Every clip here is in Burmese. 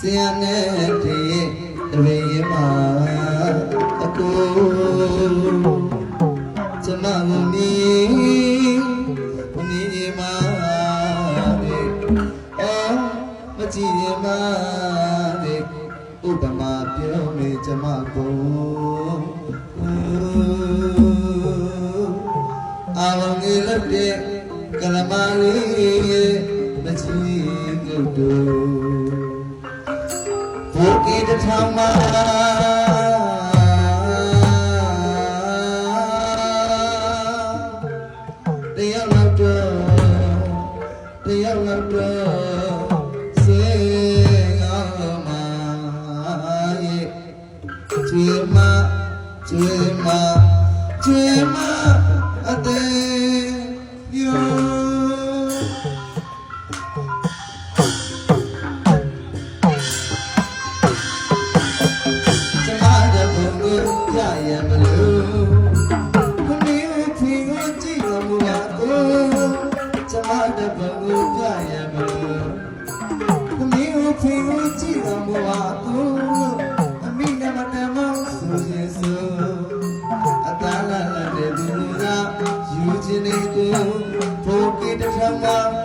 ဆရာနဲ့တည်းတရေရမှာအကိုကျမကိုမြည်မြည်မှာလေအော်မကြည့်ရမှာလေဥပမာပြောနေကျမကိုအာဝငေလက်တဲ့ကလမလေးမကြည့်ကြတော့ ဘုကေတထောင်မှာတယောက်လော ရမလို့ခမင်းဖီကိုကြည့်တော်မူပါကိုကျမတဲ့ဘုံကိုကြရမလို့ခမင်းဖီကိုကြည့်တော်မူပါကိုအမိနမတမောဆိုရင်ဆိုအတလာလာတဲ့သူကယူခြင်းနေကိုဘုကိတထမ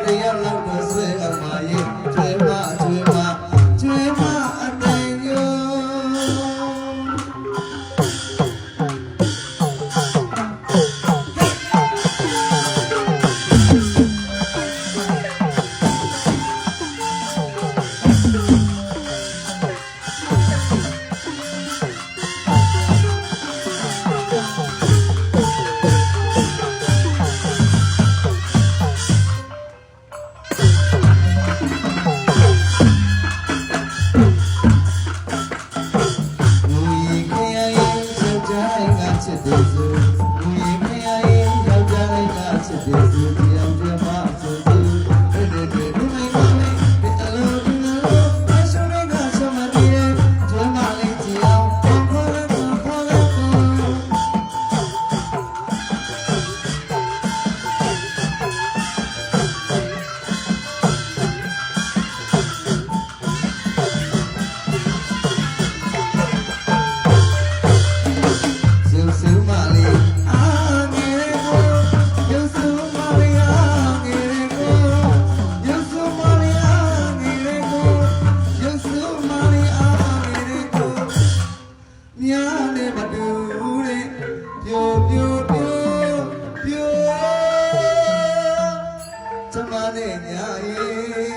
နဲ့ညာရဲ့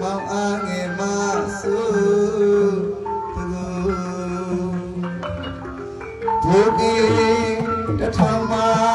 မောင်အားငယ်မဆိုသူဘုကေတထမတ